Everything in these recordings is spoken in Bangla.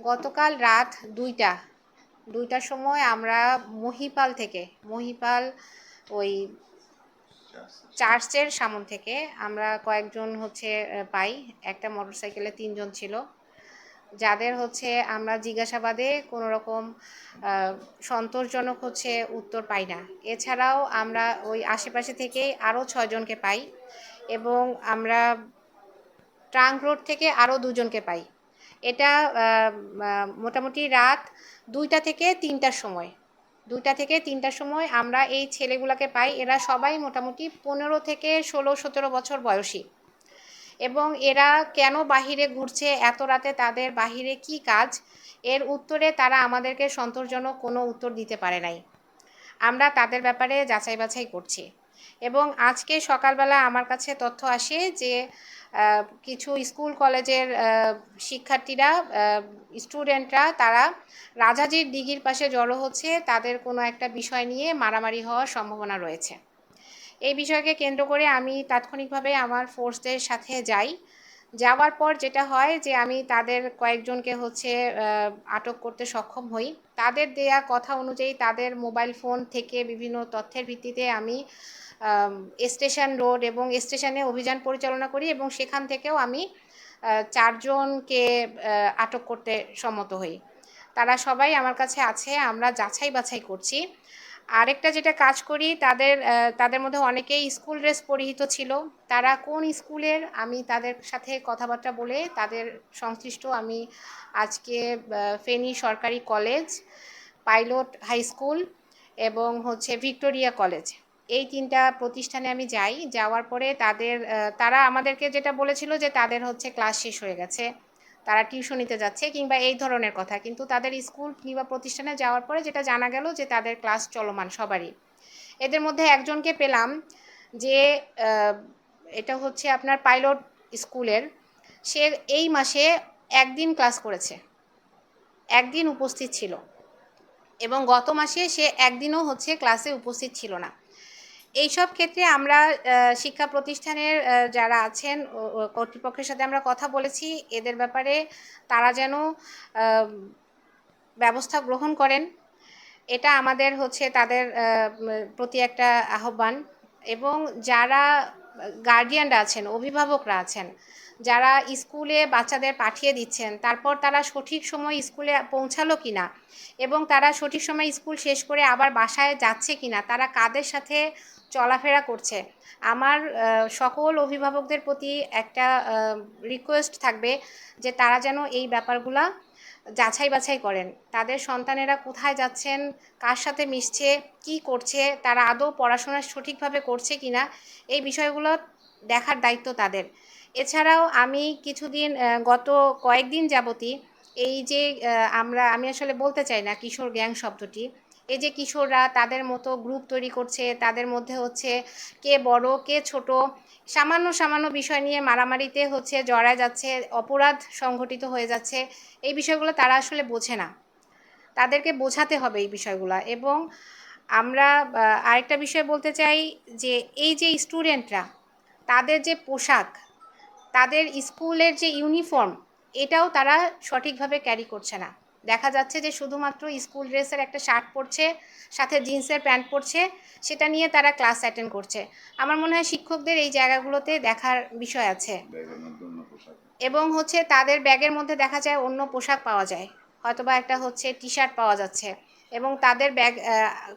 গতকাল রাত দুইটা, দুইটার সময় আমরা মহিপাল থেকে, মহিপাল ওই চার্চের সামন থেকে আমরা কয়েকজন হচ্ছে পাই। একটা মোটরসাইকেলে তিনজন ছিল। যাদের হচ্ছে আমরা জিজ্ঞাসাবাদে কোনো রকম সন্তোষজনক হচ্ছে উত্তর পাই না। এছাড়াও আমরা ওই আশেপাশে থেকেই আরও ছয়জনকে পাই এবং আমরা ট্রাঙ্ক রোড থেকে আরও দুজনকে পাই। এটা মোটামুটি রাত দুইটা থেকে তিনটার সময়। দুইটা থেকে তিনটার সময় আমরা এই ছেলেগুলোকে পাই। এরা সবাই মোটামুটি পনেরো থেকে ষোলো, সতেরো বছর বয়সী। এবং এরা কেন বাহিরে ঘুরছে, এত রাতে তাদের বাহিরে কি কাজ? এর উত্তরে তারা আমাদেরকে সন্তোষজনক কোনো উত্তর দিতে পারে নাই। আমরা তাদের ব্যাপারে যাচাই বাছাই করছি। এবং আজকে সকালবেলা আমার কাছে তথ্য আসে যে কিছু স্কুল কলেজের শিক্ষার্থীরা স্টুডেন্টরা, তারা রাজাজির দিঘির পাশে জড়ো হচ্ছে। তাদের কোনো একটা বিষয় নিয়ে মারামারি হওয়ার সম্ভাবনা রয়েছে। এই বিষয়কে কেন্দ্র করে আমি তাৎক্ষণিকভাবে আমার ফোর্সদের সাথে যাই। যাওয়ার পর যেটা হয় যে, আমি তাদের কয়েকজনকে হচ্ছে আটক করতে সক্ষম হই। তাদের দেয়া কথা অনুযায়ী তাদের মোবাইল ফোন থেকে বিভিন্ন তথ্যের ভিত্তিতে আমি স্টেশন রোড এবং স্টেশনে অভিযান পরিচালনা করি এবং সেখান থেকেও আমি চারজনকে আটক করতে সম্মত হই। তারা সবাই আমার কাছে আছে, আমরা যাচাই বাছাই করছি। আরেকটা যেটা কাজ করি, তাদের তাদের মধ্যে অনেকেই স্কুল ড্রেস পরিহিত ছিল। তারা কোন স্কুলের, আমি তাদের সাথে কথাবার্তা বলে তাদের সংশ্লিষ্ট আমি আজকে ফেনী সরকারি কলেজ, পাইলট হাই স্কুল এবং হচ্ছে ভিক্টোরিয়া কলেজ। এই তিনটা প্রতিষ্ঠানে আমি যাই। যাওয়ার পরে তাদের তারা আমাদেরকে যেটা বলেছিল যে তাদের হচ্ছে ক্লাস শেষ হয়ে গেছে। তারা টিউশনিতে যাচ্ছে কিংবা এই ধরনের কথা। কিন্তু তাদের স্কুল কিংবা প্রতিষ্ঠানে যাওয়ার পরে যেটা জানা গেল যে তাদের ক্লাস চলমান সবারই। এদের মধ্যে একজনকে পেলাম যে এটা হচ্ছে আপনার পাইলট স্কুলের। সে এই মাসে একদিন ক্লাস করেছে। একদিন উপস্থিত ছিল। এবং গত মাসে সে একদিনও হচ্ছে ক্লাসে উপস্থিত ছিল না। এইসব ক্ষেত্রে আমরা শিক্ষা প্রতিষ্ঠানের যারা আছেন কর্তৃপক্ষের সাথে আমরা কথা বলেছি। এদের ব্যাপারে তারা যেন ব্যবস্থা গ্রহণ করেন। এটা আমাদের হচ্ছে তাদের প্রতি একটা আহ্বান। এবং যারা গার্ডিয়ানরা আছেন, অভিভাবকরা আছেন, যারা স্কুলে বাচ্চাদের পাঠিয়ে দিচ্ছেন, তারপর তারা সঠিক সময় স্কুলে পৌঁছালো কিনা এবং তারা সঠিক সময় স্কুল শেষ করে আবার বাসায় যাচ্ছে কিনা, তারা কাদের সাথে চলাফেরা করছে। আমার সকল অভিভাবকদের প্রতি একটা রিকোয়েস্ট থাকবে যে তারা যেন এই ব্যাপারগুলা যাচাই বাছাই করেন। তাদের সন্তানেরা কোথায় যাচ্ছেন, কার সাথে মিশছে, কি করছে, তারা আদৌ পড়াশোনা সঠিকভাবে করছে কিনা, এই বিষয়গুলো দেখার দায়িত্ব তাদের। এছাড়াও আমি কিছুদিন গত কয়েকদিন যাবতই এই যে আমরা, আমি আসলে বলতে চাই না কিশোর গ্যাং শব্দটি এই যে কিশোররা তাদের মতো গ্রুপ তৈরি করছে, তাদের মধ্যে হচ্ছে কে বড়, কে ছোট, সামান্য সামান্য বিষয় নিয়ে মারামারিতে হচ্ছে জড়ায় যাচ্ছে, অপরাধ সংঘটিত হয়ে যাচ্ছে, এই বিষয়গুলো তারা আসলে বোঝে না। তাদেরকে বোঝাতে হবে এই বিষয়গুলো এবং আমরা আরেকটা বিষয় বলতে চাই যে এই যে স্টুডেন্টরা তাদের যে পোশাক, তাদের স্কুলের যে ইউনিফর্ম এটাও তারা সঠিকভাবে ক্যারি করছে না। দেখা যাচ্ছে যে শুধুমাত্র স্কুল ড্রেসের একটা শার্ট পরছে সাথে জিন্সের প্যান্ট পরছে সেটা নিয়ে তারা ক্লাস অ্যাটেন্ড করছে। আমার মনে হয় শিক্ষকদের এই জায়গাগুলোতে দেখার বিষয় আছে। এবং হচ্ছে তাদের ব্যাগের মধ্যে দেখা যায় অন্য পোশাক পাওয়া যায়। হয়তোবা একটা হচ্ছে টি শার্ট পাওয়া যাচ্ছে। এবং তাদের ব্যাগ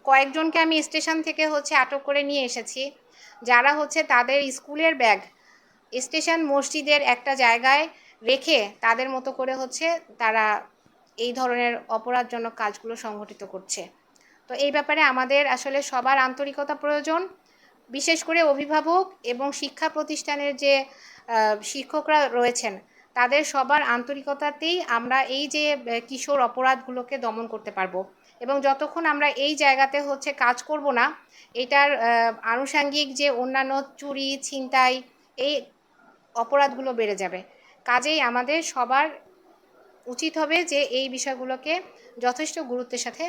কয়েকজনকে আমি স্টেশন থেকে হচ্ছে আটক করে নিয়ে এসেছি। যারা হচ্ছে তাদের স্কুলের ব্যাগ স্টেশন মসজিদের একটা জায়গায় রেখে তাদের মতো করে হচ্ছে তারা এই ধরনের অপরাধজনক কাজগুলো সংঘটিত করছে। তো এই ব্যাপারে আমাদের আসলে সবার আন্তরিকতা প্রয়োজন। বিশেষ করে অভিভাবক এবং শিক্ষা প্রতিষ্ঠানের যে শিক্ষকরা রয়েছেন, তাদের সবার আন্তরিকতাতেই আমরা এই যে কিশোর অপরাধগুলোকে দমন করতে পারব। এবং যতক্ষণ আমরা এই জায়গাতে হচ্ছে কাজ করব না, এটার আনুষাঙ্গিক যে অন্যান্য চুরি, ছিনতাই, এই অপরাধগুলো বেড়ে যাবে। কাজেই আমাদের সবার উচিত হবে যে এই বিষয়গুলোকে যথেষ্ট গুরুত্বের সাথে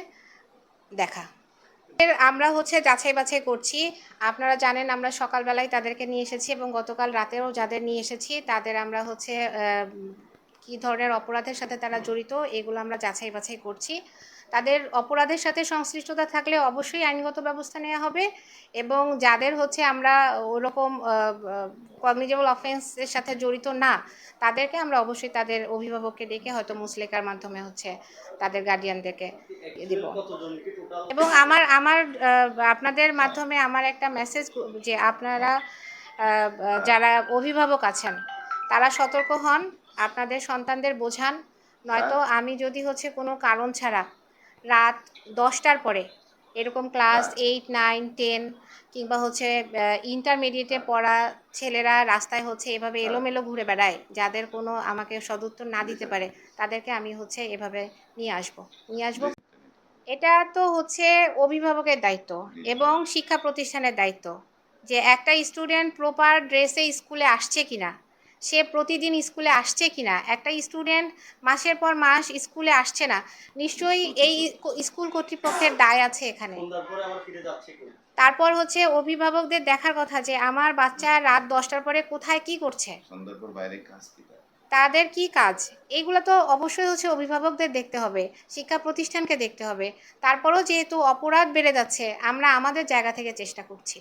দেখা। এর আমরা হচ্ছে যাচাই বাছাই করছি। আপনারা জানেন আমরা সকালবেলায় তাদেরকে নিয়ে এসেছি এবং গতকাল রাতেও যাদের নিয়ে এসেছি, তাদের আমরা হচ্ছে কী ধরনের অপরাধের সাথে তারা জড়িত, এগুলো আমরা যাচাই বাছাই করছি। তাদের অপরাধের সাথে সংশ্লিষ্টতা থাকলে অবশ্যই আইনগত ব্যবস্থা নেওয়া হবে এবং যাদের হচ্ছে আমরা ওরকম কগনিজেবল অফেন্সের সাথে জড়িত না, তাদেরকে আমরা অবশ্যই তাদের অভিভাবককে ডেকে হয়তো মুসলেকার মাধ্যমে হচ্ছে তাদের গার্ডিয়ানদেরকে দিব। এবং আমার আমার আপনাদের মাধ্যমে আমার একটা মেসেজ যে আপনারা যারা অভিভাবক আছেন, তারা সতর্ক হন। আপনাদের সন্তানদের বোঝান নয়তো আমি যদি হচ্ছে কোনো কারণ ছাড়া রাত দশটার পরে এরকম ক্লাস এইট নাইন টেন কিংবা হচ্ছে ইন্টারমিডিয়েটে পড়া ছেলেরা রাস্তায় হচ্ছে এভাবে এলোমেলো ঘুরে বেড়ায় যাদের কোনো আমাকে সদুত্তর না দিতে পারে তাদেরকে আমি হচ্ছে এভাবে নিয়ে আসব। নিয়ে আসব। এটা তো হচ্ছে অভিভাবকের দায়িত্ব এবং শিক্ষা প্রতিষ্ঠানের দায়িত্ব যে একটা স্টুডেন্ট প্রপার ড্রেসে স্কুলে আসছে কিনা। সে প্রতিদিন স্কুলে আসছে কিনা? একটা স্টুডেন্ট মাসের পর মাস স্কুলে আসছে না। নিশ্চয়ই এই স্কুল কর্তৃপক্ষের দায় আছে এখানে। তারপর হচ্ছে অভিভাবকদের দেখার কথা যে আমার বাচ্চা রাত দশটার পরে কোথায় কি করছে? কি? তাদের কি কাজ? এইগুলো তো অবশ্যই হচ্ছে অভিভাবকদের দেখতে হবে শিক্ষা প্রতিষ্ঠানকে দেখতে হবে। তারপরেও যেহেতু অপরাধ বেড়ে যাচ্ছে আমরা আমাদের জায়গা থেকে চেষ্টা করছি।